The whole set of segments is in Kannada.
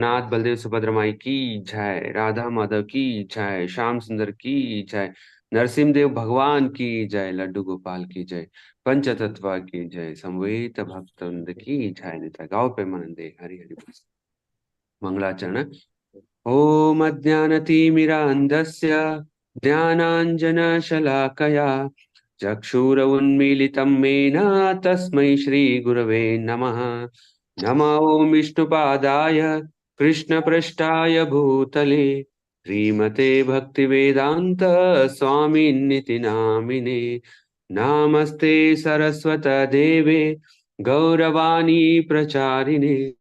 नाथ बलदेव सुभद्रा माई की जय, राधा माधव की जय, श्याम सुंदर की जय नरसिंह देव भगवान की जय, लड्डू गोपाल की जय, पंचतत्व की जय संवेत भक्तवृंद की जय निता गाओ प्रेमानंदे हरि हरि। मंगलाचरण ओम अज्ञानतिमिरान्धस्य ज्ञानाञ्जनशलाकया चक्षुर उन्मीलितं मेन, तस्मै श्रीगुरवे नमः नमो ॐ विष्णुपादाय कृष्ण पृष्ठा भूतले, श्रीमते भक्ति भक्तिवेदान्त स्वामी नामिने नामस्ते सरस्वतदेवे, गौरवाणी प्रचारिणे,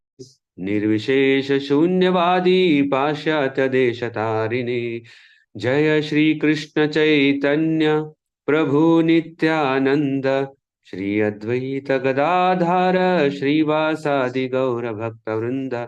निर्विशेष शून्यवादी पाशातरि जय श्रीकृष्णचैतन्य प्रभु नित्यानंद श्री अद्वैत गदाधार, श्रीवासादि गौरभक्तवृन्द।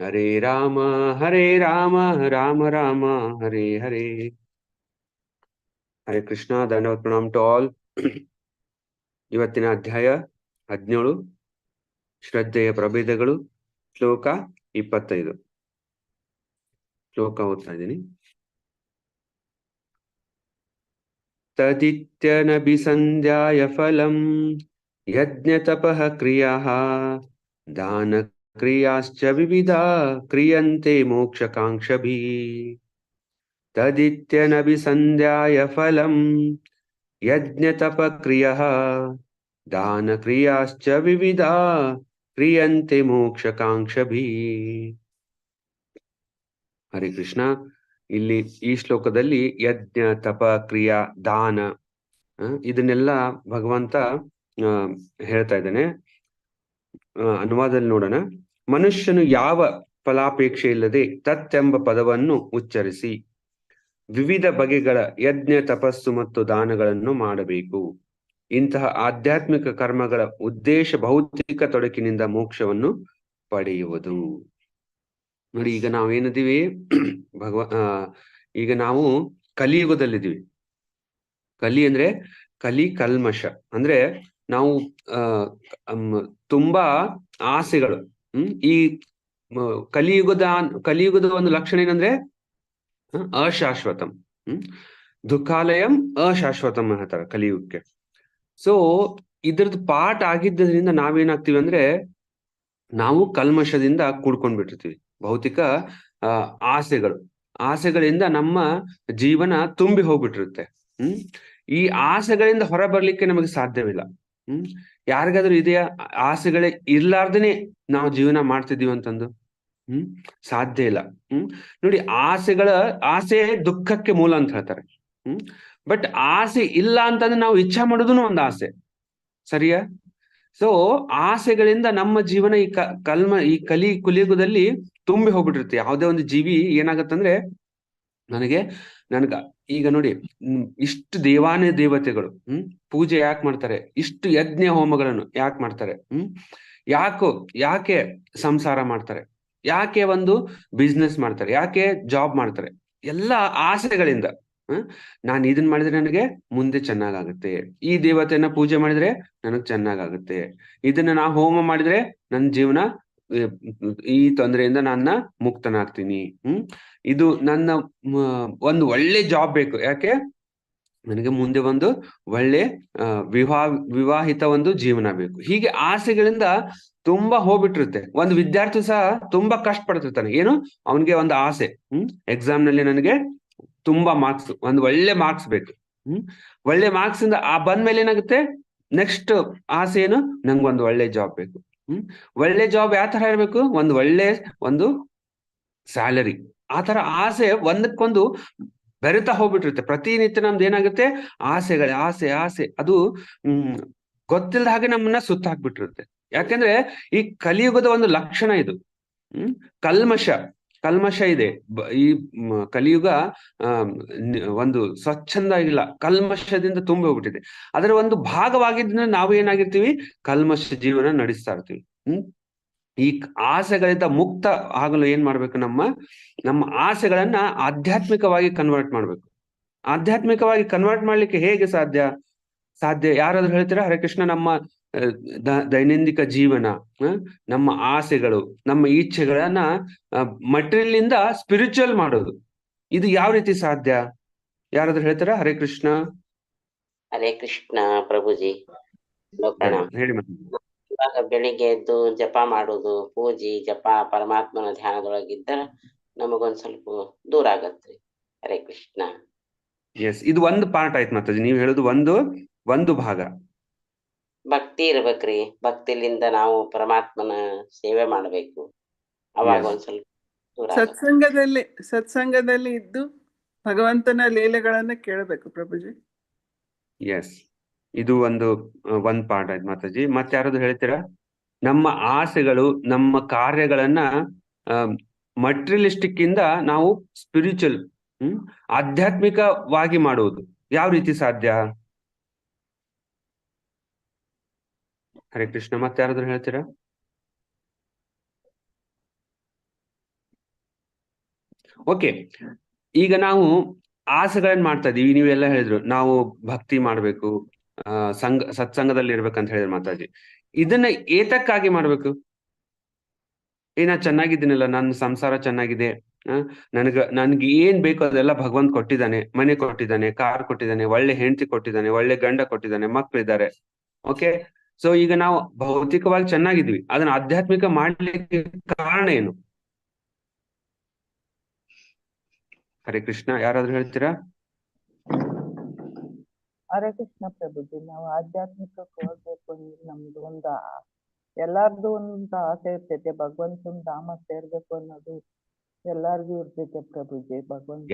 ಹರೇ ರಾಮ ಹರೇ ರಾಮ ರಾಮ ರಾಮ, ಹರೇ ಹರೇ. ಹರೇ ಕೃಷ್ಣ ದಂಡವತ್ ಪ್ರಣಾಮ್ ಟು ಆಲ್ ಇವತ್ತಿನ ಅಧ್ಯಾಯ ಹದಿನೇಳು. ಶ್ರದ್ಧೆಯ ಪ್ರಭೇದಗಳು. ಶ್ಲೋಕ ಇಪ್ಪತ್ತೈದು. ಶ್ಲೋಕ ಓದ್ತಾ ಇದ್ದೀನಿ. ತದಿತ್ಯನಭಿಸಂಧ್ಯಾಯ ಫಲಂ ಯಜ್ಞ ತಪಃ ಕ್ರಿಯ ದಾನ ಕ್ರಿಯಾಶ್ಚ ವಿವಿಧ ಕ್ರಿಯಂತೆ ನವಿ ಸಂಧ್ಯಾಯ ಫಲಂ ಯಜ್ಞ ತಪಕ್ರಿಯಃ ದಾನ ಕ್ರಿಯಾಶ್ಚ ವಿವಿಧ ಕ್ರಿಯಂತೆ ಮೋಕ್ಷಕಾಂಕ್ಷಭಿ. ಹರಿ ಕೃಷ್ಣ. ಇಲ್ಲಿ ಈ ಶ್ಲೋಕದಲ್ಲಿ ಯಜ್ಞ ತಪ ಕ್ರಿಯಾ ದಾನ ಇದನ್ನೆಲ್ಲ ಭಗವಂತ ಹೇಳ್ತಾ ಇದ್ದಾನೆ. ಆ, ಅನುವಾದದಲ್ಲಿ ನೋಡೋಣ. ಮನುಷ್ಯನು ಯಾವ ಫಲಾಪೇಕ್ಷೆ ಇಲ್ಲದೆ ತತ್ತೆಂಬ ಪದವನ್ನು ಉಚ್ಚರಿಸಿ ವಿವಿಧ ಬಗೆಗಳ ಯಜ್ಞ, ತಪಸ್ಸು ಮತ್ತು ದಾನಗಳನ್ನು ಮಾಡಬೇಕು. ಇಂತಹ ಆಧ್ಯಾತ್ಮಿಕ ಕರ್ಮಗಳ ಉದ್ದೇಶ ಭೌತಿಕ ತೊಡಕಿನಿಂದ ಮೋಕ್ಷವನ್ನು ಪಡೆಯುವುದು. ನೋಡಿ, ಈಗ ನಾವೇನಿದೀವಿ ಭಗವ ಈಗ ನಾವು ಕಲಿಯುಗದಲ್ಲಿದ್ದೀವಿ. ಕಲಿ ಅಂದ್ರೆ ಕಲಿ ಕಲ್ಮಶ. ಅಂದ್ರೆ ನಾವು ತುಂಬಾ ಆಸೆಗಳು. ಈ ಕಲಿಯುಗದ ಕಲಿಯುಗದ ಒಂದು ಲಕ್ಷಣ ಏನಂದ್ರೆ ಅಶಾಶ್ವತಂ. ಹ್ಮ್? ದುಃಖಾಲಯಂ ಅಶಾಶ್ವತಂ ಹೇಳ್ತಾರೆ ಕಲಿಯುಗಕ್ಕೆ. ಸೊ ಇದ್ರದ್ದು ಪಾಠ ಆಗಿದ್ದರಿಂದ ನಾವೇನಾಗ್ತೀವಿ ಅಂದ್ರೆ, ನಾವು ಕಲ್ಮಶದಿಂದ ಕೂಡ್ಕೊಂಡ್ ಬಿಟ್ಟಿರ್ತೀವಿ ಭೌತಿಕ ಆಸೆಗಳು. ಆಸೆಗಳಿಂದ ನಮ್ಮ ಜೀವನ ತುಂಬಿ ಹೋಗ್ಬಿಟ್ಟಿರುತ್ತೆ. ಹ್ಮ್? ಈ ಆಸೆಗಳಿಂದ ಹೊರ ಬರ್ಲಿಕ್ಕೆ ನಮಗೆ ಸಾಧ್ಯವಿಲ್ಲ. ಹ್ಮ್? ಯಾರಿಗಾದ್ರೂ ಇದೆಯಾ? ಆಸೆಗಳೇ ಇರ್ಲಾರ್ದೇನೆ ನಾವು ಜೀವನ ಮಾಡ್ತಿದೀವಿ ಅಂತಂದು. ಹ್ಮ್? ಸಾಧ್ಯ ಇಲ್ಲ. ಹ್ಮ್? ನೋಡಿ, ಆಸೆಗಳ, ಆಸೆ ದುಃಖಕ್ಕೆ ಮೂಲ ಅಂತ ಹೇಳ್ತಾರೆ. ಹ್ಮ್? ಬಟ್ ಆಸೆ ಇಲ್ಲ ಅಂತಂದ್ರೆ ನಾವು ಇಚ್ಛಾ ಮಾಡೋದನ್ನು ಒಂದು ಆಸೆ. ಸರಿಯಾ? ಸೊ ಆಸೆಗಳಿಂದ ನಮ್ಮ ಜೀವನ ಈ ಕಲ್ಮ, ಈ ಕಲಿ ಕುಲಿಯುಗದಲ್ಲಿ ತುಂಬಿ ಹೋಗ್ಬಿಟ್ಟಿರುತ್ತೆ. ಯಾವುದೇ ಒಂದು ಜೀವಿ ಏನಾಗತ್ತಂದ್ರೆ, ನನಗೆ, ನನ್ಗ ಈಗ ನೋಡಿ ಇಷ್ಟು ದೇವಾನೇ ದೇವತೆಗಳು, ಹ್ಮ್, ಪೂಜೆ ಯಾಕೆ ಮಾಡ್ತಾರೆ? ಇಷ್ಟು ಯಜ್ಞ ಹೋಮಗಳನ್ನು ಯಾಕೆ ಮಾಡ್ತಾರೆ? ಹ್ಮ್, ಯಾಕೋ, ಯಾಕೆ ಸಂಸಾರ ಮಾಡ್ತಾರೆ? ಯಾಕೆ ಒಂದು ಬಿಸ್ನೆಸ್ ಮಾಡ್ತಾರೆ? ಯಾಕೆ ಜಾಬ್ ಮಾಡ್ತಾರೆ? ಎಲ್ಲ ಆಸೆಗಳಿಂದ ನಾನು ಇದನ್ ಮಾಡಿದ್ರೆ ನನಗೆ ಮುಂದೆ ಚೆನ್ನಾಗಾಗುತ್ತೆ. ಈ ದೇವತೆಯನ್ನ ಪೂಜೆ ಮಾಡಿದ್ರೆ ನನಗ್ ಚೆನ್ನಾಗಾಗುತ್ತೆ. ಇದನ್ನ ನಾ ಹೋಮ ಮಾಡಿದ್ರೆ ನನ್ನ ಜೀವನ ಈ ತೊಂದರೆಯಿಂದ ನನ್ನ ಮುಕ್ತನಾಗ್ತೀನಿ. ಹ್ಮ್? ಇದು ನನ್ನ ಒಂದು ಒಳ್ಳೆ ಜಾಬ್ ಬೇಕು. ಯಾಕೆ? ನನಗೆ ಮುಂದೆ ಒಂದು ಒಳ್ಳೆ ವಿವಾಹ, ವಿವಾಹಿತ ಒಂದು ಜೀವನ ಬೇಕು. ಹೀಗೆ ಆಸೆಗಳಿಂದ ತುಂಬಾ ಹೋಗ್ಬಿಟ್ಟಿರುತ್ತೆ. ಒಂದು ವಿದ್ಯಾರ್ಥಿ ಸಹ ತುಂಬಾ ಕಷ್ಟ ಪಡ್ತಿರ್ತಾನೆ ಏನು? ಅವನಿಗೆ ಒಂದು ಆಸೆ. ಹ್ಮ್? ಎಕ್ಸಾಮ್ನಲ್ಲಿ ನನಗೆ ತುಂಬಾ ಮಾರ್ಕ್ಸ್ ಒಂದು ಒಳ್ಳೆ ಮಾರ್ಕ್ಸ್ ಬೇಕು. ಹ್ಮ್? ಒಳ್ಳೆ ಮಾರ್ಕ್ಸ್ ಇಂದ ಆ ಬಂದ್ಮೇಲೆ ಏನಾಗುತ್ತೆ? ನೆಕ್ಸ್ಟ್ ಆಸೆ ಏನು? ನಂಗೆ ಒಂದು ಒಳ್ಳೆ ಜಾಬ್ ಬೇಕು. ಹ್ಮ್? ಒಳ್ಳೆ ಜಾಬ್ ಯಾವ ತರ ಇರ್ಬೇಕು? ಒಂದು ಒಳ್ಳೆ ಒಂದು ಸ್ಯಾಲರಿ ಆ ತರ ಆಸೆ ಒಂದಕ್ಕೊಂದು ಬೆರೆತಾ ಹೋಗ್ಬಿಟ್ಟಿರುತ್ತೆ. ಪ್ರತಿನಿತ್ಯ ನಮ್ದು ಏನಾಗುತ್ತೆ? ಆಸೆಗಳ, ಆಸೆ ಆಸೆ. ಅದು, ಹ್ಮ್ ಗೊತ್ತಿಲ್ಲದ ಹಾಗೆ ನಮ್ಮನ್ನ ಸುತ್ತಾಕ್ಬಿಟ್ಟಿರುತ್ತೆ. ಯಾಕಂದ್ರೆ ಈ ಕಲಿಯುಗದ ಒಂದು ಲಕ್ಷಣ ಇದು. ಹ್ಮ್? ಕಲ್ಮಶ. ಕಲ್ಮಶ ಇದೆ. ಈ ಕಲಿಯುಗ ಒಂದು ಸ್ವಚ್ಛಂದ ಇಲ್ಲ. ಕಲ್ಮಶದಿಂದ ತುಂಬಿ ಹೋಗ್ಬಿಟ್ಟಿದೆ. ಅದರ ಒಂದು ಭಾಗವಾಗಿದ್ದ ನಾವು ಏನಾಗಿರ್ತೀವಿ? ಕಲ್ಮಶ ಜೀವನ ನಡೆಸ್ತಾ ಇರ್ತೀವಿ. ಈ ಆಸೆಗಳಿಂದ ಮುಕ್ತ ಆಗಲು ಏನ್ ಮಾಡ್ಬೇಕು ನಮ್ಮ? ನಮ್ಮ ಆಸೆಗಳನ್ನ ಆಧ್ಯಾತ್ಮಿಕವಾಗಿ ಕನ್ವರ್ಟ್ ಮಾಡ್ಬೇಕು. ಆಧ್ಯಾತ್ಮಿಕವಾಗಿ ಕನ್ವರ್ಟ್ ಮಾಡ್ಲಿಕ್ಕೆ ಹೇಗೆ ಸಾಧ್ಯ? ಸಾಧ್ಯ? ಯಾರಾದ್ರೂ ಹೇಳ್ತೀರಾ? ಹರೇ ಕೃಷ್ಣ, ನಮ್ಮ ದೈನಂದಿಕ ಜೀವನ ನಮ್ಮ ಆಸೆಗಳು ನಮ್ಮ ಇಚ್ಛೆಗಳನ್ನ ಮಟೀರಿಯಲ್ ಇಂದ ಸ್ಪಿರಿಚುವಲ್ ಮಾಡೋದು. ಇದು ಯಾವ ರೀತಿ ಸಾಧ್ಯ? ಯಾರಾದ್ರೂ ಹೇಳ್ತಾರಾ? ಹರೇ ಕೃಷ್ಣ. ಹರೇ ಕೃಷ್ಣ ಪ್ರಭುಜಿ. ಹೇಳಿ ಇವಾಗ ಬೆಳಿಗ್ಗೆ ಎದ್ದು ಜಪ ಮಾಡುದು ಪೂಜಿ ಜಪ ಪರಮಾತ್ಮನ ಧ್ಯಾನದೊಳಗಿದ್ದ ನಮಗೊಂದ್ ಸ್ವಲ್ಪ ದೂರ ಆಗತ್ರಿ ಹರೇ ಕೃಷ್ಣ. ಎಸ್ ಇದು ಒಂದು ಪಾರ್ಟ್ ಆಯ್ತು ಮತ್ತೆ ನೀವು ಹೇಳುದು ಒಂದು ಒಂದು ಭಾಗ. ಭಕ್ತಿ ಇರ್ಬೇಕ್ರಿ. ಭಕ್ತಿಲಿಂದ ನಾವು ಪರಮಾತ್ಮನ ಸೇವೆ ಮಾಡ್ಬೇಕು. ಅವಾಗ. ಒಂದ್ ಸ್ವಲ್ಪ ಸತ್ಸಂಗದಲ್ಲಿ ಸತ್ಸಂಗದಲ್ಲಿ ಇದ್ದು ಭಗವಂತನ ಲೀಲೆಗಳನ್ನ ಕೇಳಬೇಕು ಪ್ರಭುಜಿ. ಎಸ್ ಇದು ಒಂದು ಒಂದ್ ಪಾಠ ಆಯ್ತು ಮಾತಾಜಿ. ಮತ್ತೆ ಯಾರಾದ್ರು ಹೇಳ್ತೀರಾ? ನಮ್ಮ ಆಸೆಗಳು ನಮ್ಮ ಕಾರ್ಯಗಳನ್ನ ಮಟ್ರಿಯಲಿಸ್ಟಿಕ್ ಇಂದ ನಾವು ಸ್ಪಿರಿಚುವಲ್ ಹ್ಮ್ ಆಧ್ಯಾತ್ಮಿಕವಾಗಿ ಮಾಡುವುದು. ಯಾವ ರೀತಿ ಸಾಧ್ಯ? ಹರೇ ಕೃಷ್ಣ, ಮತ್ತೆ ಯಾರಾದ್ರೂ ಹೇಳ್ತೀರಾ? ಓಕೆ ಈಗ ನಾವು ಆಸೆಗಳನ್ನ ಮಾಡ್ತಾ ಇದೀವಿ ನೀವೆಲ್ಲ ಹೇಳಿದ್ರು, ನಾವು ಭಕ್ತಿ ಮಾಡ್ಬೇಕು ಸಂಘ ಸತ್ಸಂಗದಲ್ಲಿ ಇರ್ಬೇಕಂತ ಹೇಳಿದ್ರು ಮಾತಾಜಿ. ಇದನ್ನ ಏತಕ್ಕಾಗಿ ಮಾಡ್ಬೇಕು? ಏನ ಚೆನ್ನಾಗಿದ್ದೀನಲ್ಲ, ನನ್ನ ಸಂಸಾರ ಚೆನ್ನಾಗಿದೆ ನನಗ, ನನ್ಗೆ ಏನ್ ಬೇಕೋ ಅದೆಲ್ಲ ಭಗವಂತ ಕೊಟ್ಟಿದ್ದಾನೆ. ಮನೆ ಕೊಟ್ಟಿದ್ದಾನೆ, ಕಾರ್ ಕೊಟ್ಟಿದ್ದಾನೆ, ಒಳ್ಳೆ ಹೆಂಡತಿ ಕೊಟ್ಟಿದ್ದಾನೆ, ಒಳ್ಳೆ ಗಂಡ ಕೊಟ್ಟಿದ್ದಾನೆ ಮಕ್ಕಳಿದ್ದಾರೆ ಓಕೆ ಸೊ ಈಗ ನಾವು ಭೌತಿಕವಾಗಿ ಚೆನ್ನಾಗಿದ್ವಿ. ಅದನ್ನ ಆಧ್ಯಾತ್ಮಿಕ ಮಾಡ್ಲಿಕ್ಕೆ ಕಾರಣ ಏನು? ಹರೇ ಕೃಷ್ಣ ಯಾರಾದ್ರೂ ಹೇಳ್ತೀರಾ? ಹರೇ ಕೃಷ್ಣ ಪ್ರಭುಜಿ ನಾವು ಆಧ್ಯಾತ್ಮಿಕ ಹೋಗ್ಬೇಕು ಅಂದ್ರೆ ನಮ್ದು ಒಂದು ಎಲ್ಲಾರ್ದು ಒಂದು ಆಸೆ ಇರ್ತೈತೆ. ಭಗವಂತನ ಧಾಮ ಸೇರ್ಬೇಕು ಅನ್ನೋದು ಎಲ್ಲಾರ್ಗು ಇರ್ತೈತೆ ಪ್ರಭುಜಿ. ಭಗವಂತ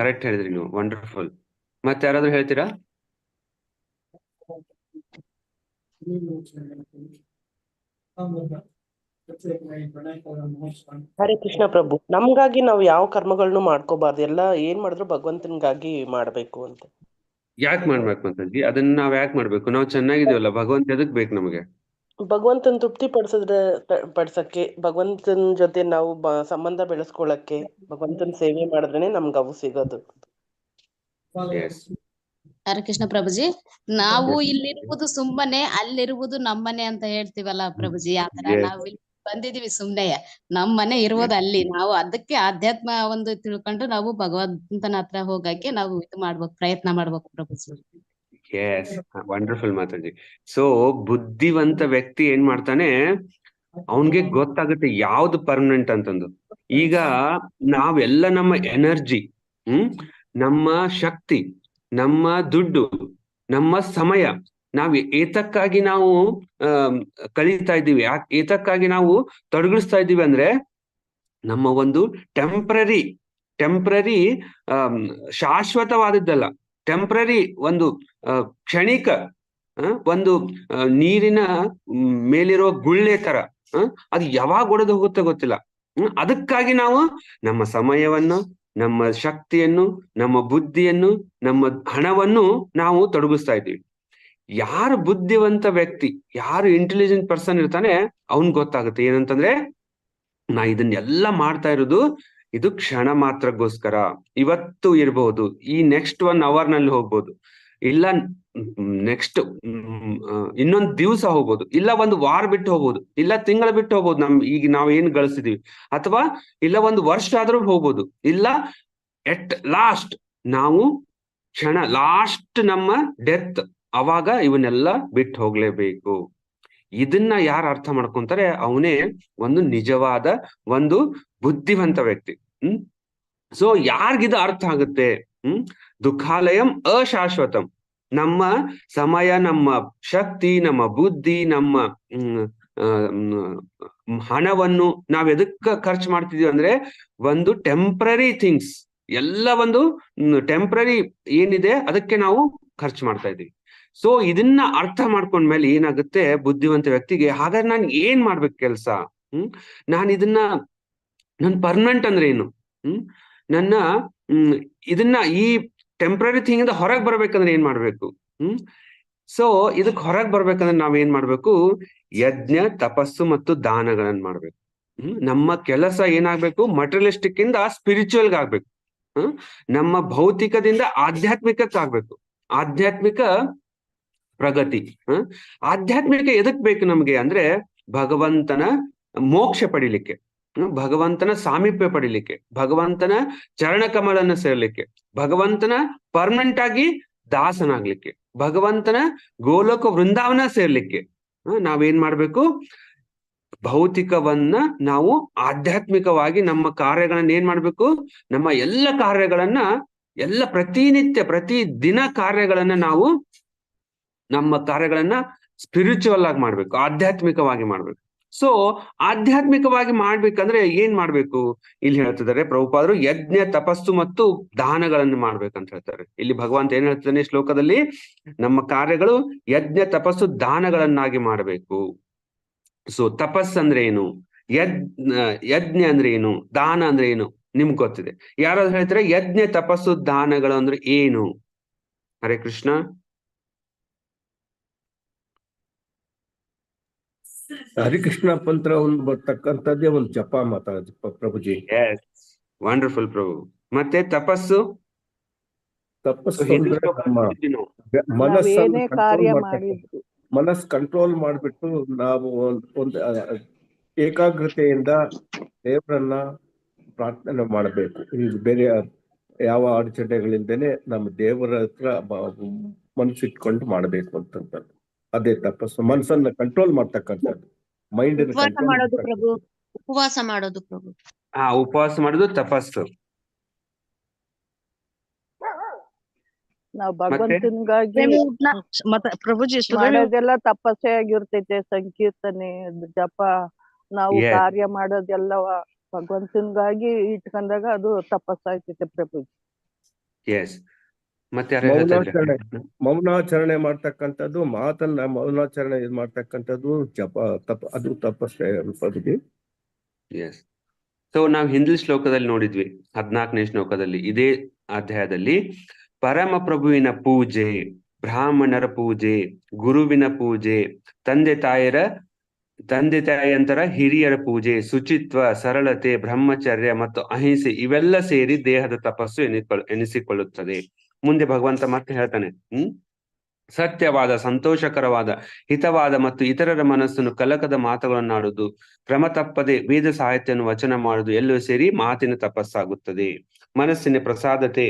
ಕರೆಕ್ಟ್ ಹೇಳಿದ್ರಿ ನೀವು. ವಂಡರ್ಫುಲ್ ಮತ್ತೆ ಯಾರಾದ್ರೂ ಹೇಳ್ತೀರಾ? ಹರೇ ಕೃಷ್ಣ ಪ್ರಭು. ನಮ್ಗಾಗಿ ನಾವು ಯಾವ ಕರ್ಮಗಳನ್ನು ಮಾಡ್ಕೋಬಾರ್ದು. ಎಲ್ಲ ಏನ್ ಮಾಡಿದ್ರು ಭಗವಂತನಿಗಾಗಿ ಮಾಡ್ಬೇಕು ಅಂತ. ಯಾಕೆ ಮಾಡ್ಬೇಕು ಅಂತಂದ್ರಿ ಅದನ್ನ ನಾವ್ ಯಾಕೆ ಮಾಡ್ಬೇಕು? ನಾವು ಚೆನ್ನಾಗಿದೀವಲ್ಲ ಭಗವಂತ ಎದಕ್ ಬೇಕು ನಮಗೆ? ಭಗವಂತನ ತೃಪ್ತಿ ಪಡಿಸಿದ್ರೆ ಪಡ್ಸಕ್ಕೆ. ಭಗವಂತನ ಜೊತೆ ನಾವು ಸಂಬಂಧ ಬೆಳೆಸ್ಕೊಳಕ್ಕೆ ಭಗವಂತನ ಸೇವೆ ಮಾಡಿದ್ರೇನೆ ನಮ್ಗೆ ಅವು ಸಿಗೋದು. ಎಸ್ ಹರೇ ಕೃಷ್ಣ ಪ್ರಭುಜಿ ನಾವು ಇಲ್ಲಿರುವುದು ಸುಮ್ಮನೆ ಅಲ್ಲಿರುವುದು ನಮ್ಮನೆ ಅಂತ ಹೇಳ್ತೀವಲ್ಲ ಪ್ರಭುಜಿ ಆತರ. ನಾವು ಇಲ್ಲಿ ಬಂದಿದೀವಿ ಸುಮ್ನೆ ನಮ್ಮನೆ ಇರುವುದು ಅಲ್ಲಿ. ನಾವು ಅದಕ್ಕೆ ಆಧ್ಯಾತ್ಮ ಒಂದು ತಿಳ್ಕೊಂಡು ನಾವು ಭಗವಂತನ ಹತ್ರ ಹೋಗಕ್ಕೆ ನಾವು ಇದು ಮಾಡ್ಬೇಕು ಪ್ರಯತ್ನ ಮಾಡ್ಬೇಕು ಪ್ರಭುಜಿ. ಎಸ್ ವಂಡರ್ಫುಲ್ ಮಾತಾಜಿ ಸೊ ಬುದ್ಧಿವಂತ ವ್ಯಕ್ತಿ ಏನ್ ಮಾಡ್ತಾನೆ? ಅವನ್ಗೆ ಗೊತ್ತಾಗುತ್ತೆ ಯಾವ್ದು ಪರ್ಮನೆಂಟ್ ಅಂತಂದು. ಈಗ ನಾವೆಲ್ಲ ನಮ್ಮ ಎನರ್ಜಿ ಹ್ಮ್? ನಮ್ಮ ಶಕ್ತಿ, ನಮ್ಮ ದುಡ್ಡು, ನಮ್ಮ ಸಮಯ ನಾವ್ ಏತಕ್ಕಾಗಿ ನಾವು ಅಹ್ ಕಳೀತಾ ಇದ್ದೀವಿ. ಏತಕ್ಕಾಗಿ ನಾವು ತೊಡಗಿಸ್ತಾ ಇದ್ದೀವಿ ಅಂದ್ರೆ ನಮ್ಮ ಒಂದು ಟೆಂಪ್ರರಿ ಟೆಂಪ್ರರಿ ಶಾಶ್ವತವಾದದ್ದಲ್ಲ. ಟೆಂಪ್ರರಿ ಒಂದು ಕ್ಷಣಿಕ ಒಂದು ನೀರಿನ ಮೇಲಿರುವ ಮೇಲಿರೋ ಗುಳ್ಳೆ ತರ ಅದು ಯಾವಾಗ ಒಡೆದು ಹೋಗುತ್ತೆ ಗೊತ್ತಿಲ್ಲ. ಅದಕ್ಕಾಗಿ ನಾವು ನಮ್ಮ ಸಮಯವನ್ನು ನಮ್ಮ ಶಕ್ತಿಯನ್ನು, ನಮ್ಮ ಬುದ್ಧಿಯನ್ನು, ನಮ್ಮ ಹಣವನ್ನು ನಾವು ತೊಡಗಿಸ್ತಾ ಇದ್ದೀವಿ. ಯಾರು ಬುದ್ಧಿವಂತ ವ್ಯಕ್ತಿ, ಯಾರು ಇಂಟೆಲಿಜೆಂಟ್ ಪರ್ಸನ್ ಇರ್ತಾನೆ ಅವನ್ ಗೊತ್ತಾಗುತ್ತೆ. ಏನಂತಂದ್ರೆ, ನಾ ಇದನ್ನೆಲ್ಲ ಮಾಡ್ತಾ ಇರೋದು, ಇದು ಕ್ಷಣ ಮಾತ್ರಗೋಸ್ಕರ ಇವತ್ತು ಇರಬಹುದು ಈ ನೆಕ್ಸ್ಟ್ ಒನ್ ಅವರ್ನಲ್ಲಿ ಹೋಗ್ಬೋದು. ಇಲ್ಲ ನೆಕ್ಸ್ಟ್ ಇನ್ನೊಂದ್ ದಿವಸ ಹೋಗ್ಬೋದು. ಇಲ್ಲ ಒಂದು ವಾರ ಬಿಟ್ಟು ಹೋಗ್ಬೋದು. ಇಲ್ಲ ತಿಂಗಳ ಬಿಟ್ಟು ಹೋಗ್ಬೋದು ನಮ್, ಈಗ ನಾವ್ ಏನ್ ಗಳಿಸಿದೀವಿ. ಅಥವಾ ಇಲ್ಲ ಒಂದು ವರ್ಷ ಆದ್ರೂ ಹೋಗ್ಬೋದು. ಇಲ್ಲ ಎಟ್ ಲಾಸ್ಟ್ ನಾವು ಕ್ಷಣ ಲಾಸ್ಟ್ ನಮ್ಮ ಡೆತ್ ಅವಾಗ ಇವನ್ನೆಲ್ಲ ಬಿಟ್ಟು ಹೋಗ್ಲೇಬೇಕು. ಇದನ್ನ ಯಾರು ಅರ್ಥ ಮಾಡ್ಕೊಂತಾರೆ? ಅವನೇ ಒಂದು ನಿಜವಾದ ಒಂದು ಬುದ್ಧಿವಂತ ವ್ಯಕ್ತಿ. ಹ್ಮ್? ಸೊ ಯಾರಿಗಿದು ಅರ್ಥ ಆಗುತ್ತೆ? ಹ್ಮ್? ದುಃಖಾಲಯಂ ಅಶಾಶ್ವತಂ. ನಮ್ಮ ಸಮಯ, ನಮ್ಮ ಶಕ್ತಿ, ನಮ್ಮ ಬುದ್ಧಿ, ನಮ್ಮ ಹಣವನ್ನು ನಾವ್ ಎದಕ್ಕ ಖರ್ಚು ಮಾಡ್ತಿದೀವಿ ಅಂದ್ರೆ ಒಂದು ಟೆಂಪ್ರರಿ ಥಿಂಗ್ಸ್ ಎಲ್ಲ ಒಂದು ಟೆಂಪ್ರರಿ ಏನಿದೆ ಅದಕ್ಕೆ ನಾವು ಖರ್ಚು ಮಾಡ್ತಾ ಇದೀವಿ ಸೊ ಇದನ್ನ ಅರ್ಥ ಮಾಡ್ಕೊಂಡ್ಮೇಲೆ ಏನಾಗುತ್ತೆ ಬುದ್ಧಿವಂತ ವ್ಯಕ್ತಿಗೆ, ಹಾಗಾದ್ರೆ ನಾನು ಏನ್ ಮಾಡ್ಬೇಕು ಕೆಲ್ಸ? ಹ್ಮ್? ನಾನು ಇದನ್ನ, ನನ್ ಪರ್ಮನೆಂಟ್ ಅಂದ್ರೆ ಏನು? ಹ್ಮ್? ನನ್ನ ಇದನ್ನ ಈ ಟೆಂಪ್ರರಿ ಥಿಂಗ್ ಇಂದ ಹೊರಗೆ ಬರ್ಬೇಕಂದ್ರೆ ಏನ್ ಮಾಡ್ಬೇಕು? ಹ್ಮ್? ಸೊ ಇದಕ್ ಹೊರಗೆ ಬರ್ಬೇಕಂದ್ರೆ ನಾವ್ ಏನ್ ಮಾಡ್ಬೇಕು? ಯಜ್ಞ, ತಪಸ್ಸು ಮತ್ತು ದಾನಗಳನ್ನ ಮಾಡ್ಬೇಕು. ಹ್ಮ್? ನಮ್ಮ ಕೆಲಸ ಏನಾಗ್ಬೇಕು? ಮಟೀರಿಯಲಿಸ್ಟಿಕ್ ಇಂದ ಸ್ಪಿರಿಚುವಲ್ ಆಗ್ಬೇಕು. ನಮ್ಮ ಭೌತಿಕದಿಂದ ಆಧ್ಯಾತ್ಮಿಕಕ್ಕೆ ಆಗ್ಬೇಕು ಆಧ್ಯಾತ್ಮಿಕ ಪ್ರಗತಿ. ಆಧ್ಯಾತ್ಮಿಕ ಎದಕ್ ಬೇಕು ನಮ್ಗೆ ಅಂದ್ರೆ ಭಗವಂತನ ಮೋಕ್ಷ ಪಡಿಲಿಕ್ಕೆ? ಭಗವಂತನ ಸಾಮೀಪ್ಯ ಪಡಿಲಿಕ್ಕೆ. ಭಗವಂತನ ಚರಣಕಮಲನ್ನ ಸೇರ್ಲಿಕ್ಕೆ. ಭಗವಂತನ ಪರ್ಮನೆಂಟ್ ಆಗಿ ದಾಸನಾಗ್ಲಿಕ್ಕೆ, ಭಗವಂತನ ಗೋಲೋಕ ವೃಂದಾವನ ಸೇರ್ಲಿಕ್ಕೆ? ನಾವೇನ್ ಮಾಡ್ಬೇಕು? ಭೌತಿಕವನ್ನ ನಾವು ಆಧ್ಯಾತ್ಮಿಕವಾಗಿ ನಮ್ಮ ಕಾರ್ಯಗಳನ್ನ ಏನ್ ಮಾಡ್ಬೇಕು? ನಮ್ಮ ಎಲ್ಲ ಕಾರ್ಯಗಳನ್ನ, ಎಲ್ಲ ಪ್ರತಿನಿತ್ಯ, ಪ್ರತಿ ದಿನ ಕಾರ್ಯಗಳನ್ನ ನಾವು ನಮ್ಮ ಕಾರ್ಯಗಳನ್ನ ಸ್ಪಿರಿಚುವಲ್ ಆಗಿ ಮಾಡ್ಬೇಕು, ಆಧ್ಯಾತ್ಮಿಕವಾಗಿ ಮಾಡ್ಬೇಕು. ಸೊ ಆಧ್ಯಾತ್ಮಿಕವಾಗಿ ಮಾಡ್ಬೇಕಂದ್ರೆ ಏನ್ ಮಾಡ್ಬೇಕು? ಇಲ್ಲಿ ಹೇಳ್ತಿದ್ದಾರೆ, ಪ್ರಭುಪಾದರು, ಯಜ್ಞ, ತಪಸ್ಸು ಮತ್ತು ದಾನಗಳನ್ನು ಮಾಡ್ಬೇಕಂತ ಹೇಳ್ತಾರೆ. ಇಲ್ಲಿ ಭಗವಂತ ಏನ್ ಹೇಳ್ತಾನೆ ಶ್ಲೋಕದಲ್ಲಿ? ನಮ್ಮ ಕಾರ್ಯಗಳು ಯಜ್ಞ, ತಪಸ್ಸು, ದಾನಗಳನ್ನಾಗಿ ಮಾಡಬೇಕು. ಸೊ ತಪಸ್ ಅಂದ್ರೆ ಏನು? ಯಜ್ಞ ಯಜ್ಞ ಅಂದ್ರೆ ಏನು? ದಾನ ಅಂದ್ರೆ ಏನು? ನಿಮ್ಗೆ ಗೊತ್ತಿದೆ. ಯಾರಾದ್ರೂ ಹೇಳ್ತಾರೆ, ಯಜ್ಞ, ತಪಸ್ಸು, ದಾನಗಳು ಅಂದ್ರೆ ಏನು? ಹರೇ ಕೃಷ್ಣ. ಹರಿಕೃಷ್ಣ ಪಂತ್ರ ಒಂದು ಬರ್ತಕ್ಕಂಥದ್ದೇ ಒಂದು ಜಪ ಮಾತಾಡ ಪ್ರಭುಜಿ. ವಂಡರ್ಫುಲ್ ಪ್ರಭು. ಮತ್ತೆ ತಪಸ್ಸು? ತಪಸ್ಸು ಮನಸ್ಸು ಮನಸ್ ಕಂಟ್ರೋಲ್ ಮಾಡ್ಬಿಟ್ಟು ನಾವು ಒಂದ್ ಒಂದು ಏಕಾಗ್ರತೆಯಿಂದ ದೇವರನ್ನ ಪ್ರಾರ್ಥನೆ ಮಾಡಬೇಕು. ಇದು ಬೇರೆ ಯಾವ ಅಡಚಣೆಗಳಿಲ್ದೇನೆ ನಮ್ಮ ದೇವರ ಹತ್ರ ಬ- ಮನಸ್ಸಿಟ್ಕೊಂಡು ಮಾಡಬೇಕು ಅಂತಂತದ್ದು. ಅದೇ ತಪಸ್ಸು ಮನಸ್ಸನ್ನ ಕಂಟ್ರೋಲ್ ಮಾಡ್ತಕ್ಕಂಥದ್ದು. ಮೈಂಡ್ ಉಪವಾಸ ಮಾಡೋದು ಪ್ರಭು. ಉಪವಾಸ ಮಾಡೋದು ಪ್ರಭು. ಹಾ ಉಪವಾಸ ಮಾಡೋದು ತಪಸ್ಸು. ನಾವು ಭಗವಂತನ್ಗಾಗಿ ಮತ್ತೆ ಪ್ರಭುಜಿ ಮಾಡೋದೆಲ್ಲ ತಪಸ್ಸೆ ಆಗಿರ್ತೈತೆ ಸಂಕೀರ್ತನೆ ಜಪ ನಾವು ಕಾರ್ಯ ಮಾಡೋದೆಲ್ಲ ಭಗವಂತನಿಗಾಗಿ ಇಟ್ಕೊಂಡಾಗ ಅದು ತಪಸ್ಸಾಯ್ತೈತೆ ಪ್ರಭು ಎಸ್ ಮತ್ತೆ ಮೌನಾಚರಣೆ ಮೌನಾಚರಣೆ ಮಾಡ್ತಕ್ಕಂಥದ್ದು ಮಾತನ್ನ ಮೌನಾಚರಣೆ ಇದು ಮಾಡ್ತಕ್ಕಂಥದ್ದು ಜಪ ತಪ ಅದು ತಪಸ್ಸೆ ಪ್ರಭುಜಿ ಎಸ್ ಸೊ ನಾವು ಹಿಂದಿ ಶ್ಲೋಕದಲ್ಲಿ ನೋಡಿದ್ವಿ ಹದ್ನಾಲ್ಕನೇ ಶ್ಲೋಕದಲ್ಲಿ ಇದೇ ಅಧ್ಯಾಯದಲ್ಲಿ ಪರಮ ಪ್ರಭುವಿನ ಪೂಜೆ ಬ್ರಾಹ್ಮಣರ ಪೂಜೆ ಗುರುವಿನ ಪೂಜೆ ತಂದೆ ತಾಯರ ತಂದೆ ತಾಯಿಯಂತರ ಹಿರಿಯರ ಪೂಜೆ ಶುಚಿತ್ವ ಸರಳತೆ ಬ್ರಹ್ಮಚರ್ಯ ಮತ್ತು ಅಹಿಂಸೆ ಇವೆಲ್ಲ ಸೇರಿ ದೇಹದ ತಪಸ್ಸು ಎನಿಕೊಳ್ಳ ಎನಿಸಿಕೊಳ್ಳುತ್ತದೆ. ಮುಂದೆ ಭಗವಂತ ಮತ್ತೆ ಹೇಳ್ತಾನೆ, ಹ್ಮ್? ಸತ್ಯವಾದ, ಸಂತೋಷಕರವಾದ, ಹಿತವಾದ ಮತ್ತು ಇತರರ ಮನಸ್ಸನ್ನು ಕಲಕದ ಮಾತುಗಳನ್ನಾಡುದು ಕ್ರಮ ತಪ್ಪದೆ ವೇದ ಸಾಹಿತ್ಯವನ್ನು ವಚನ ಮಾಡುದು ಎಲ್ಲವೂ ಸೇರಿ ಮಾತಿನ ತಪಸ್ಸಾಗುತ್ತದೆ. ಮನಸ್ಸಿನ ಪ್ರಸಾದತೆ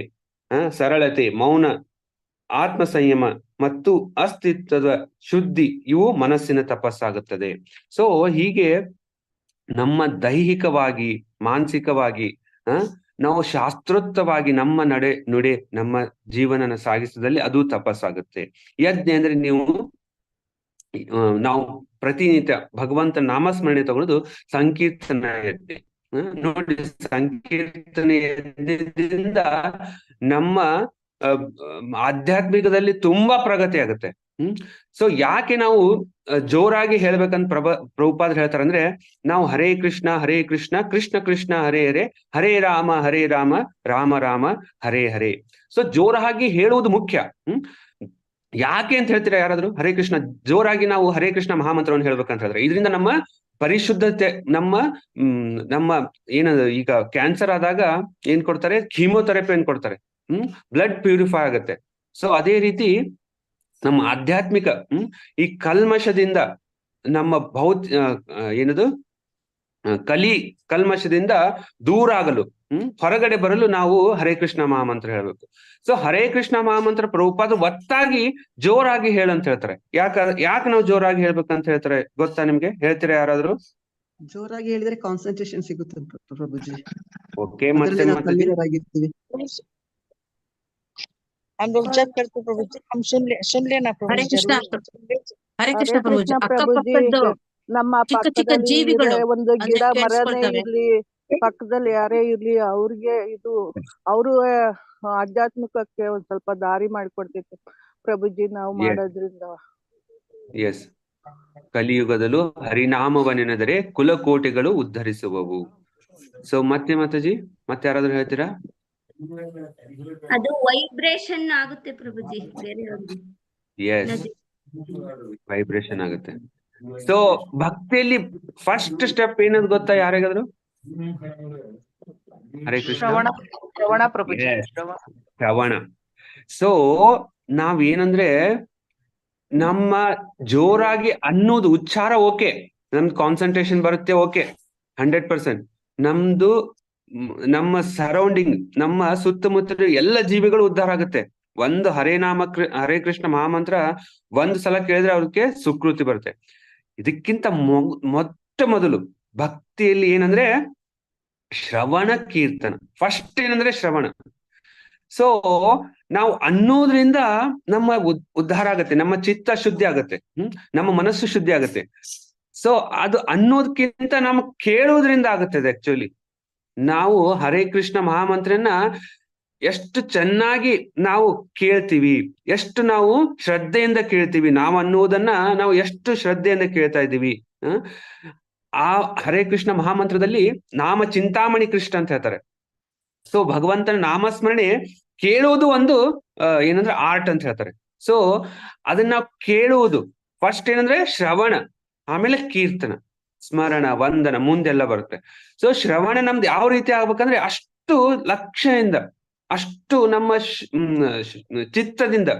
ಸರಳತೆ, ಮೌನ ಆತ್ಮ ಸಂಯಮ ಮತ್ತು ಅಸ್ತಿತ್ವದ ಶುದ್ಧಿ, ಇವು ಮನಸ್ಸಿನ ತಪಸ್ಸಾಗುತ್ತದೆ. ಸೊ ಹೀಗೆ ನಮ್ಮ ದೈಹಿಕವಾಗಿ, ಮಾನಸಿಕವಾಗಿ, ಆ ನಾವು ಶಾಸ್ತ್ರೋಕ್ತವಾಗಿ ನಮ್ಮ ನಡೆ, ನುಡೆ, ನಮ್ಮ ಜೀವನನ ಸಾಗಿಸದಲ್ಲಿ ಅದು ತಪಸ್ಸಾಗುತ್ತೆ. ಯಜ್ಞ ಅಂದ್ರೆ ನೀವು ನಾವು ಪ್ರತಿನಿತ್ಯ ಭಗವಂತ ನಾಮಸ್ಮರಣೆ ತಗೊಳ್ಳೋದು ಸಂಕೀರ್ತನ ಯಜ್ಞ. ನೋಡಿ ಸಂಕೀರ್ತನೆ ಯಜ್ಞದಿಂದ ನಮ್ಮ ಆಧ್ಯಾತ್ಮಿಕದಲ್ಲಿ ತುಂಬಾ ಪ್ರಗತಿ ಆಗುತ್ತೆ. ಹ್ಮ್? ಸೊ ಯಾಕೆ ನಾವು ಜೋರಾಗಿ ಹೇಳ್ಬೇಕಂತ ಪ್ರಭ ಪ್ರಭುಪಾದ್ರು ಹೇಳ್ತಾರೆ ಅಂದ್ರೆ ನಾವು ಹರೇ ಕೃಷ್ಣ ಹರೇ ಕೃಷ್ಣ ಕೃಷ್ಣ ಕೃಷ್ಣ, ಹರೇ ಹರೇ ಹರೇ ರಾಮ ಹರೇ ರಾಮ ರಾಮ ರಾಮ, ಹರೇ ಹರೇ. ಸೊ ಜೋರಾಗಿ ಹೇಳುವುದು ಮುಖ್ಯ. ಯಾಕೆ ಅಂತ ಹೇಳ್ತೀರಾ ಯಾರಾದ್ರೂ? ಹರೇ ಕೃಷ್ಣ, ಜೋರಾಗಿ ನಾವು ಹರೇ ಕೃಷ್ಣ ಮಹಾಮಂತ್ರವನ್ನು ಹೇಳ್ಬೇಕಂತ ಹೇಳಿದ್ರೆ, ಇದರಿಂದ ನಮ್ಮ ಪರಿಶುದ್ಧತೆ, ನಮ್ಮ ನಮ್ಮ ಏನದು, ಈಗ ಕ್ಯಾನ್ಸರ್ ಆದಾಗ ಏನ್ ಕೊಡ್ತಾರೆ? ಕೀಮೋಥೆರಪಿ ಏನ್ ಕೊಡ್ತಾರೆ. ಹ್ಮ್? ಬ್ಲಡ್ ಪ್ಯೂರಿಫೈ ಆಗುತ್ತೆ. ಸೊ ಅದೇ ರೀತಿ ನಮ್ಮ ಆಧ್ಯಾತ್ಮಿಕ ಹ್ಮ್ ಈ ಕಲ್ಮಶದಿಂದ ನಮ್ಮ ಭೌತ್ ಏನದು? ಕಲಿ ಕಲ್ಮಶದಿಂದ ದೂರ ಆಗಲು ಹ್ಮ್ ಹೊರಗಡೆ ಬರಲು ನಾವು ಹರೇ ಕೃಷ್ಣ ಮಹಾಮಂತ್ರ ಹೇಳ್ಬೇಕು. ಸೊ ಹರೇ ಕೃಷ್ಣ ಮಹಾಮಂತ್ರ ಪ್ರಭುಪಾದ ಒತ್ತಾಗಿ ಜೋರಾಗಿ ಹೇಳಂತ ಹೇಳ್ತಾರೆ. ಯಾಕ ಯಾಕೆ ನಾವು ಜೋರಾಗಿ ಹೇಳ್ಬೇಕಂತ ಹೇಳ್ತಾರೆ ಗೊತ್ತಾ ನಿಮ್ಗೆ? ಹೇಳ್ತೀರಾ ಯಾರಾದ್ರೂ? ಜೋರಾಗಿ ಹೇಳಿದ್ರೆ ಕಾನ್ಸಂಟ್ರೇಷನ್ ಸಿಗುತ್ತೆ ಪ್ರ- ಪ್ರಭುಜಿ. ಓಕೆ ಮತ್ತೆ ಅದ್ರಲ್ಲಿ ನಾವು ಮತ್ತೆ ತಲ್ಲೀನರಾಗಿರ್ತೀವಿ हम लोग जब करते प्रभु जी हम सुन ले सुन लेना प्रभु ಹರೇ जी, ಕೃಷ್ಣ जरूर ಹರೇ ಹರೇ ಕೃಷ್ಣ ಪ್ರಭುಜಿ ಕೃಷ್ಣ ಪ್ರಭುಜಿ ಅಕ್ಕಪಕ್ಕದ್ದು ನಮ್ಮ ಚಿಕ್ಕ ಚಿಕ್ಕ ಪಕ್ಕದಲ್ಲಿ ಜೀವಿಗಳು ಇರೋ ಒಂದು ಅಂದ್ರೆ ಗಿಡ ಮರನೇ ಕೇಳಿಸ್ಕೊಳ್ತವೆ ಇರ್ಲಿ ಪಕ್ಕದಲ್ಲಿ ಯಾರೇ ಇರ್ಲಿ ಅವ್ರಿಗೆ ಇದು ಅವರು ಆಧ್ಯಾತ್ಮಿಕಕ್ಕೆ ಒಂದ್ ಸ್ವಲ್ಪ ದಾರಿ ಮಾಡ್ಕೊಡ್ತೈತೆ ಪ್ರಭುಜಿ ನಾವು Yes. ಮಾಡೋದ್ರಿಂದ ಎಸ್ ಕಲಿಯುಗದಲ್ಲೂ ಹರಿನಾಮವನೆನೆದರೆ ಕುಲಕೋಟಿಗಳು ಉದ್ಧರಿಸುವವು ಸೊ ಮತ್ತೆ ಮಾತಾಜಿ ಮತ್ತೆ ಯಾರಾದ್ರೂ ಹೇಳ್ತೀರಾ ಅದು ವೈಬ್ರೇಷನ್ ಆಗುತ್ತೆ ಪ್ರಭುಜಿ ಎಸ್. ವೈಬ್ರೇಷನ್ ಆಗುತ್ತೆ. ಸೊ ಭಕ್ತಿಯಲ್ಲಿ ಫಸ್ಟ್ ಸ್ಟೆಪ್ ಏನಂತ ಗೊತ್ತಾ ಯಾರಿಗಾದ್ರು? ಹರೇ ಕೃಷ್ಣ. ಶ್ರವಣ ಸೊ ನಾವ್ ಏನಂದ್ರೆ ಶ್ರವಣ. ಶ್ರವಣ. ಸೊ ನಾವೇನಂದ್ರೆ ನಮ್ಮ ಜೋರಾಗಿ ಅನ್ನೋದು ಉಚ್ಚಾರ ಓಕೆ. ನಮ್ದು ಕಾನ್ಸಂಟ್ರೇಷನ್ ಬರುತ್ತೆ ಓಕೆ. ಹಂಡ್ರೆಡ್ ಪರ್ಸೆಂಟ್ ನಮ್ದು ನಮ್ಮ ಸರೌಂಡಿಂಗ್ ನಮ್ಮ ಸುತ್ತಮುತ್ತಲು ಎಲ್ಲ ಜೀವಿಗಳು ಉದ್ಧಾರ ಆಗುತ್ತೆ. ಒಂದು ಹರೇ ನಾಮ ಕೃ- ಹರೇ ಕೃಷ್ಣ ಮಹಾಮಂತ್ರ ಒಂದ್ ಸಲ ಕೇಳಿದ್ರೆ ಅವ್ರಿಗೆ ಸುಕೃತಿ ಬರುತ್ತೆ. ಇದಕ್ಕಿಂತ ಮೊಟ್ಟ ಮೊದಲು ಭಕ್ತಿಯಲ್ಲಿ ಏನಂದ್ರೆ ಶ್ರವಣ ಕೀರ್ತನ. ಫಸ್ಟ್ ಏನಂದ್ರೆ ಶ್ರವಣ. ಸೊ ನಾವು ಅನ್ನೋದ್ರಿಂದ ನಮ್ಮ ಉದ್- ಉದ್ಧಾರ ಆಗತ್ತೆ, ನಮ್ಮ ಚಿತ್ತ ಶುದ್ಧಿ ಆಗತ್ತೆ ನಮ್ಮ ಮನಸ್ಸು ಶುದ್ಧಿ ಆಗತ್ತೆ. ಸೊ ಅದು ಅನ್ನೋದಕ್ಕಿಂತ ನಮ್ ಕೇಳೋದ್ರಿಂದ ಆಗತ್ತೆ ಆಕ್ಚುಲಿ ನಾವು ಹರೇ ಕೃಷ್ಣ ಮಹಾಮಂತ್ರನ ಎಷ್ಟು ಚೆನ್ನಾಗಿ ನಾವು ಕೇಳ್ತೀವಿ, ಎಷ್ಟು ನಾವು ಶ್ರದ್ಧೆಯಿಂದ ಕೇಳ್ತೀವಿ, ನಾವು ಅನ್ನುವುದನ್ನ ನಾವು ಎಷ್ಟು ಶ್ರದ್ಧೆಯಿಂದ ಕೇಳ್ತಾ ಇದ್ದೀವಿ? ಆ ಹರೇ ಕೃಷ್ಣ ಮಹಾಮಂತ್ರದಲ್ಲಿ ನಾಮ ಚಿಂತಾಮಣಿ ಕೃಷ್ಣ ಅಂತ ಹೇಳ್ತಾರೆ. ಸೊ ಭಗವಂತನ ನಾಮಸ್ಮರಣೆ ಕೇಳುವುದು ಒಂದು ಏನಂದ್ರೆ ಆರ್ಟ್ ಅಂತ ಹೇಳ್ತಾರೆ. ಸೊ ಅದನ್ನ ಕೇಳುವುದು ಫಸ್ಟ್ ಏನಂದ್ರೆ ಶ್ರವಣ, ಆಮೇಲೆ ಕೀರ್ತನ. ಸ್ಮರಣ, ವಂದನ ಮುಂದೆಲ್ಲ ಬರುತ್ತೆ ಸೊ ಶ್ರವಣ ನಮ್ದು ಯಾವ ರೀತಿ ಆಗ್ಬೇಕಂದ್ರೆ ಅಷ್ಟು ಲಕ್ಷ್ಯದಿಂದ ಅಷ್ಟು ನಮ್ಮ ಚಿತ್ತದಿಂದ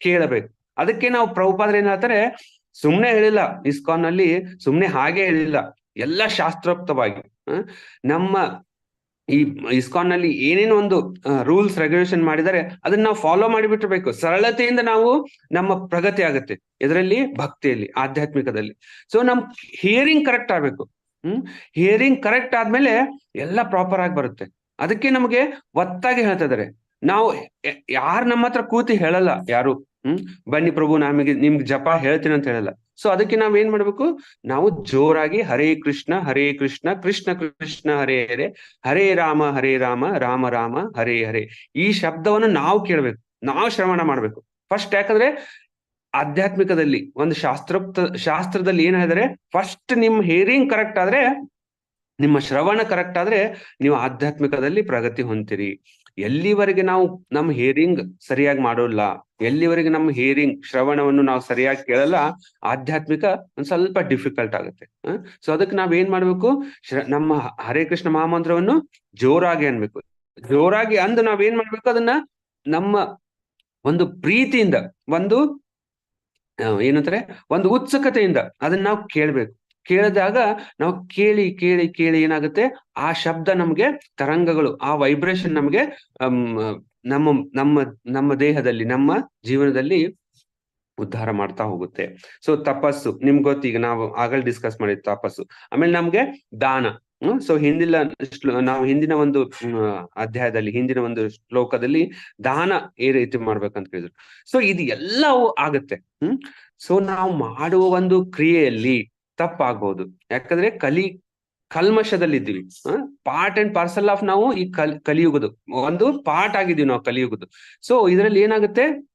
ಕೇಳಬೇಕು ಅದಕ್ಕೆ ನಾವು ಪ್ರಭುಪಾದ್ರೆ ಏನ್ ಹೇಳ್ತಾರೆ, ಸುಮ್ನೆ ಹೇಳಿಲ್ಲ ಇಸ್ಕಾನ್ ಅಲ್ಲಿ ಸುಮ್ನೆ ಹಾಗೆ ಹೇಳಿಲ್ಲ ಎಲ್ಲ ಶಾಸ್ತ್ರೋಕ್ತವಾಗಿ? ನಮ್ಮ ಈ ಇಸ್ಕಾನ್ನಲ್ಲಿ ಏನೇನು ಒಂದು ರೂಲ್ಸ್ ರೆಗ್ಯುಲೇಷನ್ ಮಾಡಿದರೆ ಅದನ್ನ ನಾವು ಫಾಲೋ ಮಾಡಿಬಿಟ್ಟಿರ್ಬೇಕು. ಸರಳತೆಯಿಂದ ನಾವು ನಮ್ಮ ಪ್ರಗತಿ ಆಗುತ್ತೆ. ಇದರಲ್ಲಿ ಭಕ್ತಿಯಲ್ಲಿ, ಆಧ್ಯಾತ್ಮಿಕದಲ್ಲಿ. ಸೊ ನಮ್ ಹಿಯರಿಂಗ್ ಕರೆಕ್ಟ್ ಆಗ್ಬೇಕು. ಹ್ಮ್? ಹಿಯರಿಂಗ್ ಕರೆಕ್ಟ್ ಆದ್ಮೇಲೆ ಎಲ್ಲ ಪ್ರಾಪರ್ ಆಗಿ ಬರುತ್ತೆ. ಅದಕ್ಕೆ ನಮಗೆ ಒತ್ತಾಗಿ ಹೇಳ್ತಾ ಇದಾರೆ ನಾವು, ಯಾರು ನಮ್ಮ ಹತ್ರ ಕೂತಿ ಹೇಳಲ್ಲ ಯಾರು? ಹ್ಮ್? ಬನ್ನಿ ಪ್ರಭು ನಮಗೆ, ನಿಮ್ಗೆ ಜಪ ಹೇಳ್ತೀನಿ ಅಂತ ಹೇಳಲ್ಲ. ಸೊ ಅದಕ್ಕೆ ನಾವ್ ಏನ್ ಮಾಡ್ಬೇಕು? ನಾವು ಜೋರಾಗಿ ಹರೇ ಕೃಷ್ಣ ಹರೇ ಕೃಷ್ಣ ಕೃಷ್ಣ ಕೃಷ್ಣ, ಹರೇ ಹರೇ ಹರೇ ರಾಮ ಹರೇ ರಾಮ ರಾಮ ರಾಮ, ಹರೇ ಹರೇ. ಈ ಶಬ್ದವನ್ನು ನಾವು ಕೇಳ್ಬೇಕು. ನಾವು ಶ್ರವಣ ಮಾಡ್ಬೇಕು. ಫಸ್ಟ್ ಯಾಕಂದ್ರೆ ಆಧ್ಯಾತ್ಮಿಕದಲ್ಲಿ, ಒಂದು ಶಾಸ್ತ್ರೋಕ್ತ, ಶಾಸ್ತ್ರದಲ್ಲಿ ಏನಾದ್ರೆ ಫಸ್ಟ್ ನಿಮ್ ಹೇರಿಂಗ್ ಕರೆಕ್ಟ್ ಆದ್ರೆ, ನಿಮ್ಮ ಶ್ರವಣ ಕರೆಕ್ಟ್ ಆದ್ರೆ, ನೀವು ಆಧ್ಯಾತ್ಮಿಕದಲ್ಲಿ ಪ್ರಗತಿ ಹೊಂದ್ತೀರಿ. ಎಲ್ಲಿವರೆಗೆ ನಾವು ನಮ್ಮ ಹಿಯರಿಂಗ್ ಸರಿಯಾಗಿ ಮಾಡೋಲ್ಲ, ಎಲ್ಲಿವರೆಗೆ ನಮ್ಮ ಹಿಯರಿಂಗ್ ಶ್ರವಣವನ್ನು ನಾವು ಸರಿಯಾಗಿ ಕೇಳಲ್ಲ, ಆಧ್ಯಾತ್ಮಿಕ ಒಂದ್ ಸ್ವಲ್ಪ ಡಿಫಿಕಲ್ಟ್ ಆಗುತ್ತೆ. ಸೊ ಅದಕ್ಕೆ ನಾವ್ ಏನ್ ಮಾಡ್ಬೇಕು? ನಮ್ಮ ಹರೇ ಕೃಷ್ಣ ಮಹಾಮಂತ್ರವನ್ನು ಜೋರಾಗಿ ಅನ್ಬೇಕು. ಜೋರಾಗಿ ಅಂದ್ ನಾವ್ ಏನ್ ಮಾಡ್ಬೇಕು? ಅದನ್ನ ನಮ್ಮ ಒಂದು ಪ್ರೀತಿಯಿಂದ, ಒಂದು ಏನಂತಾರೆ? ಒಂದು ಉತ್ಸುಕತೆಯಿಂದ ಅದನ್ನ ನಾವು ಕೇಳ್ಬೇಕು. ಕೇಳಿದಾಗ ನಾವು ಕೇಳಿ ಕೇಳಿ ಕೇಳಿ ಏನಾಗುತ್ತೆ? ಆ ಶಬ್ದ ನಮ್ಗೆ ತರಂಗಗಳು, ಆ ವೈಬ್ರೇಷನ್ ನಮ್ಗೆ ನಮ್ಮ ನಮ್ಮ ನಮ್ಮ ದೇಹದಲ್ಲಿ, ನಮ್ಮ ಜೀವನದಲ್ಲಿ ಉದ್ಧಾರ ಮಾಡ್ತಾ ಹೋಗುತ್ತೆ. ಸೊ ತಪಸ್ಸು, ನಿಮ್ಗೆ ಗೊತ್ತು, ಈಗ ನಾವು ಆಗಲ್ ಡಿಸ್ಕಸ್ ಮಾಡಿದ್ ತಪಸ್ಸು. ಆಮೇಲೆ ನಮ್ಗೆ ದಾನ. ಸೊ ಹಿಂದಿನ ನಾವು ಹಿಂದಿನ ಒಂದು ಅಧ್ಯಾಯದಲ್ಲಿ, ಹಿಂದಿನ ಒಂದು ಶ್ಲೋಕದಲ್ಲಿ ದಾನ ಈ ರೀತಿ ಮಾಡ್ಬೇಕಂತ ಹೇಳಿದ್ರು ಸೊ ಇದು ಎಲ್ಲವೂ ಆಗತ್ತೆ. ಹ್ಮ್ ಸೊ ನಾವು ಮಾಡುವ ಒಂದು ಕ್ರಿಯೆಯಲ್ಲಿ ತಪ್ಪಾಗ್ಬೋದು ಯಾಕಂದ್ರೆ ಕಲಿ, ಕಲ್ಮಶದಲ್ಲಿದ್ದೀವಿ. ಪಾರ್ಟ್ ಅಂಡ್ ಪಾರ್ಸಲ್ ಆಫ್ ನಾವು ಈ ಕಲ್, ಕಲಿಯುಗದು. ಒಂದು ಪಾರ್ಟ್ ಆಗಿದ್ದೀವಿ ನಾವು ಕಲಿಯುಗದು. ಸೊ ಇದರಲ್ಲಿ ಏನಾಗುತ್ತೆ?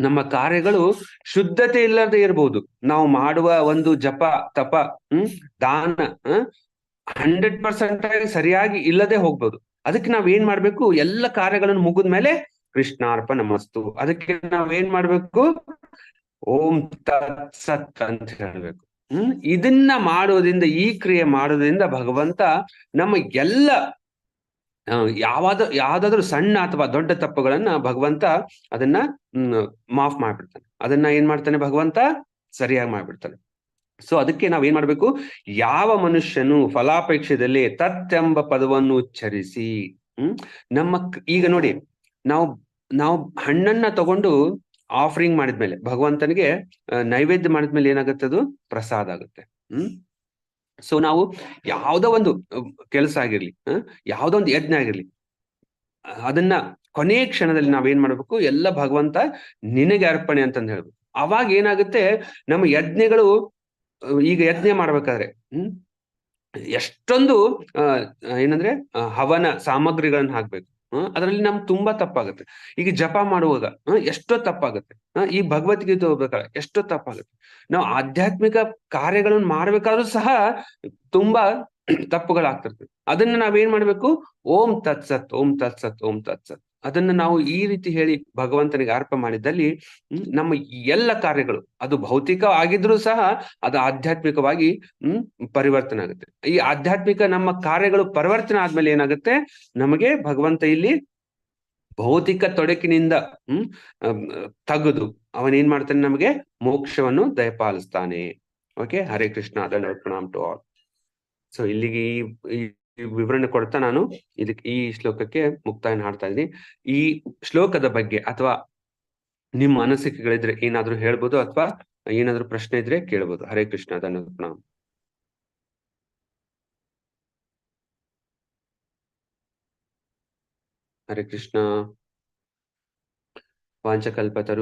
ನಮ್ಮ ಕಾರ್ಯಗಳು ಶುದ್ಧತೆ ಇಲ್ಲದೆ ಇರಬಹುದು ನಾವು ಮಾಡುವ ಒಂದು ಜಪ, ತಪ, ಹ್ಮ್? ದಾನ ಹಂಡ್ರೆಡ್ ಪರ್ಸೆಂಟ್ ಆಗಿ ಸರಿಯಾಗಿ ಇಲ್ಲದೆ ಹೋಗ್ಬೋದು. ಅದಕ್ಕೆ ನಾವ್ ಏನ್ ಮಾಡ್ಬೇಕು? ಎಲ್ಲ ಕಾರ್ಯಗಳನ್ನು ಮುಗಿದ್ಮೇಲೆ ಕೃಷ್ಣಾರ್ಪ ನಮಸ್ತು ಅದಕ್ಕೆ ನಾವ್ ಏನ್ ಮಾಡ್ಬೇಕು? ಓಂ ತತ್ ಸತ್ ಅಂತ ಹೇಳ್ಬೇಕು. ಇದನ್ನ ಮಾಡೋದ್ರಿಂದ, ಈ ಕ್ರಿಯೆ ಮಾಡೋದ್ರಿಂದ ಭಗವಂತ ನಮ್ಮ ಎಲ್ಲ ಯಾವಾದ, ಯಾವ್ದಾದ್ರು ಸಣ್ಣ ಅಥವಾ ದೊಡ್ಡ ತಪ್ಪುಗಳನ್ನ ಭಗವಂತ ಅದನ್ನ ಮಾಫ್ ಮಾಡ್ಬಿಡ್ತಾನೆ. ಅದನ್ನ ಏನ್ ಮಾಡ್ತಾನೆ ಭಗವಂತ? ಸರಿಯಾಗಿ ಮಾಡ್ಬಿಡ್ತಾನೆ. ಸೊ ಅದಕ್ಕೆ ನಾವ್ ಏನ್ ಮಾಡ್ಬೇಕು? ಯಾವ ಮನುಷ್ಯನು ಫಲಾಪೇಕ್ಷದಲ್ಲಿ ತತ್ತೆಂಬ ಪದವನ್ನು ಉಚ್ಚರಿಸಿ, ಹ್ಮ್? ನಮ್ಮ ಈಗ ನೋಡಿ, ನಾವು ನಾವು ಹಣ್ಣನ್ನ ತಗೊಂಡು ಆಫರಿಂಗ್ ಮಾಡಿದ್ಮೇಲೆ, ಭಗವಂತನಿಗೆ ನೈವೇದ್ಯ ಮಾಡಿದ್ಮೇಲೆ ಏನಾಗುತ್ತೆ ಅದು? ಪ್ರಸಾದ ಆಗುತ್ತೆ. ಹ್ಮ್? ಸೊ ನಾವು ಯಾವ್ದೋ ಒಂದು ಕೆಲಸ ಆಗಿರ್ಲಿ ಯಾವ್ದೋ ಒಂದು ಯಜ್ಞ ಆಗಿರ್ಲಿ, ಅದನ್ನ ಕೊನೆ ಕ್ಷಣದಲ್ಲಿ ನಾವೇನ್ ಮಾಡ್ಬೇಕು? ಎಲ್ಲ ಭಗವಂತ ನಿನಗೆ ಅರ್ಪಣೆ ಅಂತಂದು ಹೇಳ್ಬೇಕು. ಅವಾಗ ಏನಾಗುತ್ತೆ? ನಮ್ಮ ಯಜ್ಞಗಳು ಈಗ ಯಜ್ಞ ಮಾಡ್ಬೇಕಾದ್ರೆ, ಹ್ಮ್? ಎಷ್ಟೊಂದು ಏನಂದ್ರೆ ಹವನ ಸಾಮಗ್ರಿಗಳನ್ನ ಹಾಕ್ಬೇಕು. ಅದರಲ್ಲಿ ನಮ್ಗೆ ತುಂಬಾ ತಪ್ಪಾಗುತ್ತೆ. ಈಗ ಜಪ ಮಾಡುವಾಗ ಎಷ್ಟೋ ತಪ್ಪಾಗುತ್ತೆ. ಈ ಭಗವದ್ಗೀತೆ ಹೋಗ್ಬೇಕಾದ್ರೆ ಎಷ್ಟೋ ತಪ್ಪಾಗುತ್ತೆ. ನಾವು ಆಧ್ಯಾತ್ಮಿಕ ಕಾರ್ಯಗಳನ್ನು ಮಾಡ್ಬೇಕಾದ್ರೂ ಸಹ ತುಂಬಾ ತಪ್ಪುಗಳಾಗ್ತಿರ್ತವೆ. ಅದನ್ನ ನಾವೇನ್ ಮಾಡ್ಬೇಕು? ಓಂ ತತ್ಸತ್ ಓಂ ತತ್ಸತ್ ಓಂ ತತ್ಸತ್. ಅದನ್ನ ನಾವು ಈ ರೀತಿ ಹೇಳಿ ಭಗವಂತನಿಗೆ ಅರ್ಪ ಮಾಡಿದ್ದಲ್ಲಿ ಹ್ಮ್, ನಮ್ಮ ಎಲ್ಲ ಕಾರ್ಯಗಳು ಅದು ಭೌತಿಕ ಆಗಿದ್ರೂ ಸಹ ಅದು ಆಧ್ಯಾತ್ಮಿಕವಾಗಿ ಹ್ಮ್ ಪರಿವರ್ತನೆ ಆಗುತ್ತೆ. ಈ ಆಧ್ಯಾತ್ಮಿಕ ನಮ್ಮ ಕಾರ್ಯಗಳು ಪರಿವರ್ತನೆ ಆದ್ಮೇಲೆ ಏನಾಗುತ್ತೆ? ನಮಗೆ ಭಗವಂತ ಇಲ್ಲಿ ಭೌತಿಕ ತೊಡಕಿನಿಂದ ಹ್ಮ್ ತಗದು ಅವನೇನ್ ಮಾಡ್ತಾನೆ ನಮಗೆ? ಮೋಕ್ಷವನ್ನು ದಯಪಾಲಿಸ್ತಾನೆ. ಓಕೆ ಹರೇ ಕೃಷ್ಣ ದಂಡ ಪ್ರಣಾಮ್ ಟು ಆಲ್ ಸೊ ಇಲ್ಲಿಗೆ ಈ ವಿವರಣೆ ಕೊಡ್ತಾ ನಾನು ಇದಕ್ಕೆ ಈ ಶ್ಲೋಕಕ್ಕೆ ಮುಕ್ತಾಯ ಹಾಡ್ತಾ ಇದ್ದೀನಿ. ಈ ಶ್ಲೋಕದ ಬಗ್ಗೆ ಅಥವಾ ನಿಮ್ಮ ಅನಿಸಿಕೆಗಳಿದ್ರೆ ಏನಾದ್ರೂ ಹೇಳ್ಬೋದು ಅಥವಾ ಏನಾದ್ರೂ ಪ್ರಶ್ನೆ ಇದ್ರೆ ಕೇಳ್ಬೋದು. ಹರೇ ಕೃಷ್ಣ ಪ್ರಣಾಮ್. ಹರೇ ಕೃಷ್ಣ. ವಾಂಚಕಲ್ಪತರು